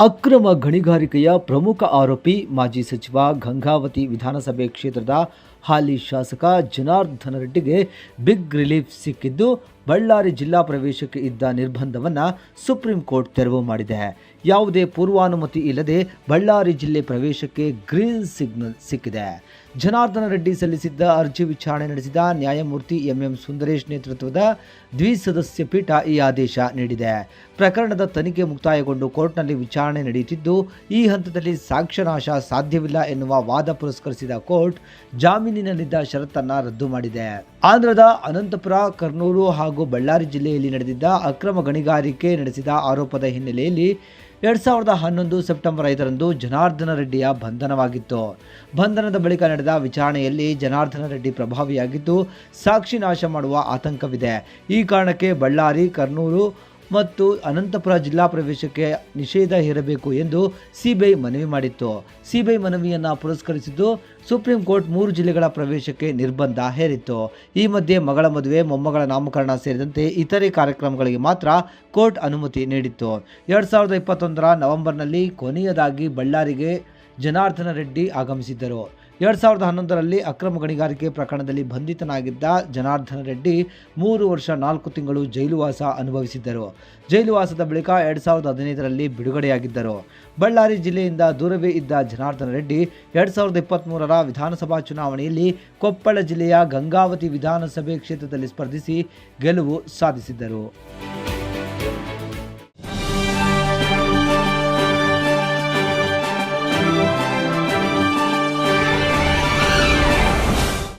ಅಕ್ರಮ ಗಣಿಗಾರಿಕೆಯ ಪ್ರಮುಖ ಆರೋಪಿ ಮಾಜಿ ಸಚಿವ ಗಂಗಾವತಿ ವಿಧಾನಸಭೆ ಕ್ಷೇತ್ರದ ಹಾಲಿ ಶಾಸಕ ಜನಾರ್ದನ ರೆಡ್ಡಿಗೆ ಬಿಗ್ ರಿಲೀಫ್ ಸಿಕ್ಕಿದ್ದು ಬಳ್ಳಾರಿ ಜಿಲ್ಲಾ ಪ್ರವೇಶಕ್ಕೆ ಇದ್ದ ನಿರ್ಬಂಧವನ್ನು ಸುಪ್ರೀಂ ಕೋರ್ಟ್ ತೆರವು ಮಾಡಿದೆ. ಯಾವುದೇ ಪೂರ್ವಾನುಮತಿ ಇಲ್ಲದೆ ಬಳ್ಳಾರಿ ಜಿಲ್ಲೆ ಪ್ರವೇಶಕ್ಕೆ ಗ್ರೀನ್ ಸಿಗ್ನಲ್ ಸಿಕ್ಕಿದೆ. ಜನಾರ್ದನ ರೆಡ್ಡಿ ಸಲ್ಲಿಸಿದ್ದ ಅರ್ಜಿ ವಿಚಾರಣೆ ನಡೆಸಿದ ನ್ಯಾಯಮೂರ್ತಿ ಎಂಎಂ ಸುಂದರೇಶ್ ನೇತೃತ್ವದ ದ್ವಿಸದಸ್ಯ ಪೀಠ ಈ ಆದೇಶ ನೀಡಿದೆ. ಪ್ರಕರಣದ ತನಿಖೆ ಮುಕ್ತಾಯಗೊಂಡು ಕೋರ್ಟ್ನಲ್ಲಿ ವಿಚಾರಣೆ ನಡೆಯುತ್ತಿದ್ದು, ಈ ಹಂತದಲ್ಲಿ ಸಾಕ್ಷ್ಯನಾಶ ಸಾಧ್ಯವಿಲ್ಲ ಎನ್ನುವ ವಾದ ಪುರಸ್ಕರಿಸಿದ ಕೋರ್ಟ್ ಜಾಮೀನಿನಲ್ಲಿದ್ದ ಷರತ್ತನ್ನು ರದ್ದು ಮಾಡಿದೆ. ಆಂಧ್ರದ ಅನಂತಪುರ, ಕರ್ನೂಲು ಹಾಗೂ ಬಳ್ಳಾರಿ ಜಿಲ್ಲೆಯಲ್ಲಿ ನಡೆದಿದ್ದ ಅಕ್ರಮ ಗಣಿಗಾರಿಕೆ ನಡೆಸಿದ ಆರೋಪದ ಹಿನ್ನೆಲೆಯಲ್ಲಿ ಎರಡ್ ಸಾವಿರದ ಹನ್ನೊಂದು ಸೆಪ್ಟೆಂಬರ್ ಐದರಂದು ಜನಾರ್ದನ ರೆಡ್ಡಿಯ ಬಂಧನವಾಗಿತ್ತು. ಬಂಧನದ ಬಳಿಕ ನಡೆದ ವಿಚಾರಣೆಯಲ್ಲಿ ಜನಾರ್ದನ ರೆಡ್ಡಿ ಪ್ರಭಾವಿಯಾಗಿದ್ದು ಸಾಕ್ಷಿ ನಾಶ ಮಾಡುವ ಆತಂಕವಿದೆ. ಈ ಕಾರಣಕ್ಕೆ ಬಳ್ಳಾರಿ, ಕರ್ನೂಲು ಮತ್ತು ಅನಂತಪುರ ಜಿಲ್ಲಾ ಪ್ರವೇಶಕ್ಕೆ ನಿಷೇಧ ಹೇರಬೇಕು ಎಂದು ಸಿಬಿಐ ಮನವಿ ಮಾಡಿತ್ತು. ಸಿಬಿಐ ಮನವಿಯನ್ನು ಪುರಸ್ಕರಿಸಿದ್ದು ಸುಪ್ರೀಂ ಕೋರ್ಟ್ ಮೂರು ಜಿಲ್ಲೆಗಳ ಪ್ರವೇಶಕ್ಕೆ ನಿರ್ಬಂಧ ಹೇರಿತ್ತು. ಈ ಮಧ್ಯೆ ಮಗಳ ಮದುವೆ, ಮೊಮ್ಮಗಳ ನಾಮಕರಣ ಸೇರಿದಂತೆ ಇತರೆ ಕಾರ್ಯಕ್ರಮಗಳಿಗೆ ಮಾತ್ರ ಕೋರ್ಟ್ ಅನುಮತಿ ನೀಡಿತ್ತು. ಎರಡು ಸಾವಿರದ ಇಪ್ಪತ್ತೊಂದರ ನವೆಂಬರ್ನಲ್ಲಿ ಕೊನೆಯದಾಗಿ ಬಳ್ಳಾರಿಗೆ ಜನಾರ್ದನ ರೆಡ್ಡಿ ಆಗಮಿಸಿದ್ದರು. ಎರಡು ಸಾವಿರದ ಹನ್ನೊಂದರಲ್ಲಿ ಅಕ್ರಮ ಗಣಿಗಾರಿಕೆ ಪ್ರಕರಣದಲ್ಲಿ ಬಂಧಿತನಾಗಿದ್ದ ಜನಾರ್ದನ ರೆಡ್ಡಿ ಮೂರು ವರ್ಷ ನಾಲ್ಕು ತಿಂಗಳು ಜೈಲುವಾಸ ಅನುಭವಿಸಿದ್ದರು. ಜೈಲುವಾಸದ ಬಳಿಕ ಎರಡು ಸಾವಿರದ ಹದಿನೈದರಲ್ಲಿ ಬಿಡುಗಡೆಯಾಗಿದ್ದರು. ಬಳ್ಳಾರಿ ಜಿಲ್ಲೆಯಿಂದ ದೂರವೇ ಇದ್ದ ಜನಾರ್ದನ ರೆಡ್ಡಿ ಎರಡು ಸಾವಿರದ ಇಪ್ಪತ್ತ್ಮೂರರ ವಿಧಾನಸಭಾ ಚುನಾವಣೆಯಲ್ಲಿ ಕೊಪ್ಪಳ ಜಿಲ್ಲೆಯ ಗಂಗಾವತಿ ವಿಧಾನಸಭೆ ಕ್ಷೇತ್ರದಲ್ಲಿ ಸ್ಪರ್ಧಿಸಿ ಗೆಲುವು ಸಾಧಿಸಿದ್ದರು.